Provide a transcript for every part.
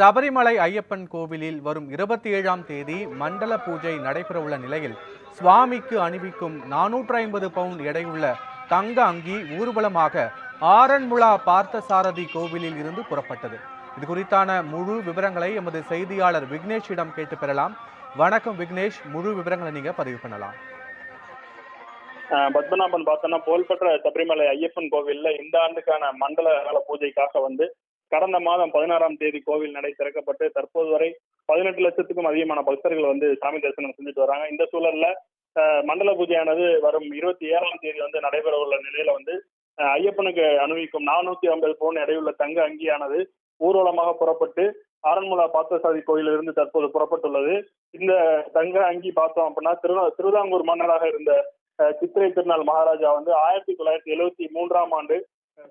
சபரிமலை ஐயப்பன் கோவிலில் வரும் இருபத்தி ஏழாம் தேதி மண்டல பூஜை நடைபெறவுள்ள நிலையில் சுவாமிக்கு அணிவிக்கும் நானூற்று ஐம்பது பவுண்ட் எடையுள்ள தங்க அங்கி ஊர்வலமாக ஆரன்முளா பார்த்தசாரதி கோவிலில் இருந்து புறப்பட்டது. இது குறித்தான முழு விவரங்களை எமது செய்தியாளர் விக்னேஷிடம் கேட்டு பெறலாம். வணக்கம் விக்னேஷ் முழு விவரங்களை நீங்க பதிவு பண்ணலாம். பத்மநாபன் பார்த்தோன்னா புகழ்பெற்ற சபரிமலை ஐயப்பன் கோவில்ல இந்த ஆண்டுக்கான மண்டல கால பூஜைக்காக வந்து கடந்த மாதம் பதினாறாம் தேதி கோவில் நடை திறக்கப்பட்டு தற்போது வரை பதினெட்டு லட்சத்துக்கும் அதிகமான பக்தர்கள் வந்து சாமி தரிசனம் செஞ்சுட்டு வராங்க. இந்த சூழல்ல மண்டல பூஜையானது வரும் இருபத்தி ஏழாம் தேதி வந்து நடைபெற உள்ள நிலையில வந்து ஐயப்பனுக்கு அனுபவிக்கும் நானூத்தி ஐம்பது பவுன் எடையுள்ள தங்க அங்கியானது ஊர்வலமாக புறப்பட்டு ஆரன்முளா பார்த்தசாதி கோயிலிருந்து தற்போது புறப்பட்டுள்ளது. இந்த தங்க அங்கி பார்த்தோம் அப்படின்னா திரு திருவிதாங்கூர் மன்னராக இருந்த சித்திரை திருநாள் மகாராஜா வந்து ஆயிரத்தி தொள்ளாயிரத்தி எழுவத்தி மூன்றாம் ஆண்டு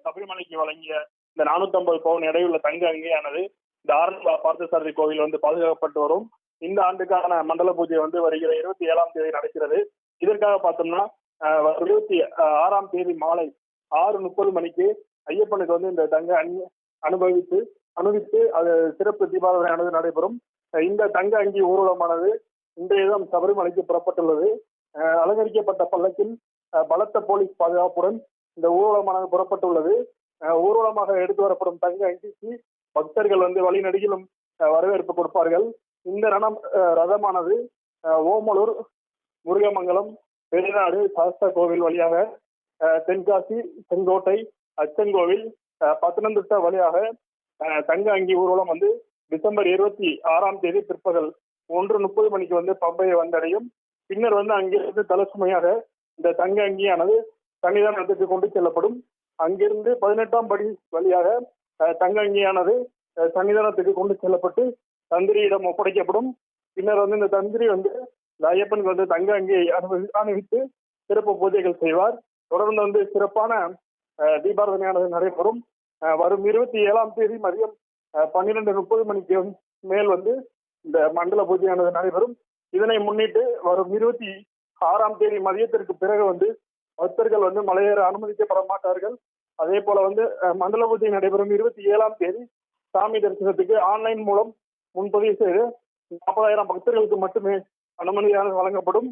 சபரிமலைக்கு வழங்கிய இந்த நானூத்தி பவுன் எடையுள்ள தங்க அங்கியானது இந்த ஆரம்ப பார்த்தசாரதி கோவில் வந்து பாதுகாக்கப்பட்டு வரும். இந்த ஆண்டுக்கான மண்டல பூஜை வந்து வருகிற இருபத்தி ஏழாம் தேதி நடக்கிறது. இதற்காக பார்த்தோம்னா இருபத்தி ஆறாம் தேதி மாலை ஆறு முப்பது மணிக்கு ஐயப்பனுக்கு வந்து இந்த தங்க அணி அனுபவித்து அனுபவித்து அது சிறப்பு தீபாவளியானது நடைபெறும். இந்த தங்க அங்கி ஊர்வலமானது இன்றைய தினம் சபரிமலைக்கு புறப்பட்டுள்ளது. அலங்கரிக்கப்பட்ட பள்ளத்தில் பலத்த போலீஸ் பாதுகாப்புடன் இந்த ஊர்வலமானது புறப்பட்டுள்ளது. ஊர்வலமாக எடுத்து வரப்படும் தங்க அங்கிக்கு பக்தர்கள் வந்து வழிநடிகளும் வரவேற்பு கொடுப்பார்கள். இந்த ரணம் ரதமானது ஓமலூர் முருகமங்கலம் பெருநாடு சாஸ்தா கோவில் வழியாக தென்காசி செங்கோட்டை அச்சங்கோவில் அஹ் பத்தனந்திட்டா வழியாக அஹ் தங்க அங்கி ஊர்வலம் வந்து டிசம்பர் இருபத்தி ஆறாம் தேதி பிற்பகல் ஒன்று முப்பது மணிக்கு வந்து பம்பையை வந்தடையும். பின்னர் வந்து அங்கிருந்து தலசுமையாக இந்த தங்க அங்கியானது சன்னிதானத்துக்கு கொண்டு செல்லப்படும். அங்கிருந்து பதினெட்டாம் படி வழியாக அஹ், தங்க அங்கியானது சன்னிதானத்துக்கு கொண்டு செல்லப்பட்டு தந்திரியிடம் ஒப்படைக்கப்படும். பின்னர் வந்து இந்த தந்திரி வந்து இந்த ஐயப்பனுக்கு வந்து தங்க அங்கியை அனுபவி அணிவித்து சிறப்பு பூஜைகள் செய்வார். தொடர்ந்து வந்து சிறப்பான தீபாரதனையானது நடைபெறும். வரும் இருபத்தி ஏழாம் தேதி மதியம் பன்னிரெண்டு முப்பது மணிக்கு மேல் வந்து இந்த மண்டல பூஜையானது நடைபெறும். இதனை முன்னிட்டு வரும் இருபத்தி ஆறாம் தேதி மதியத்திற்கு பிறகு வந்து பக்தர்கள் வந்து மலையேற அனுமதிக்கப்பட மாட்டார்கள். அதே போல வந்து மண்டல பூஜை நடைபெறும் இருபத்தி ஏழாம் தேதி சாமி தரிசனத்துக்கு ஆன்லைன் மூலம் முன்பதிவு செய்து நாற்பதாயிரம் பக்தர்களுக்கு மட்டுமே அனுமதியானது வழங்கப்படும்.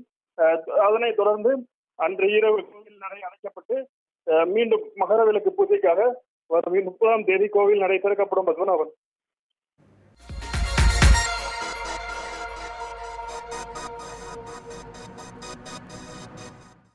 அதனைத் தொடர்ந்து அன்று இரவு கோவில் நடை அடைக்கப்பட்டு மீண்டும் மகர விளக்கு பூஜைக்காக வரும். முப்பதாம் தேதி கோவில் நடை திறக்கப்படும் பத்மநாபன்.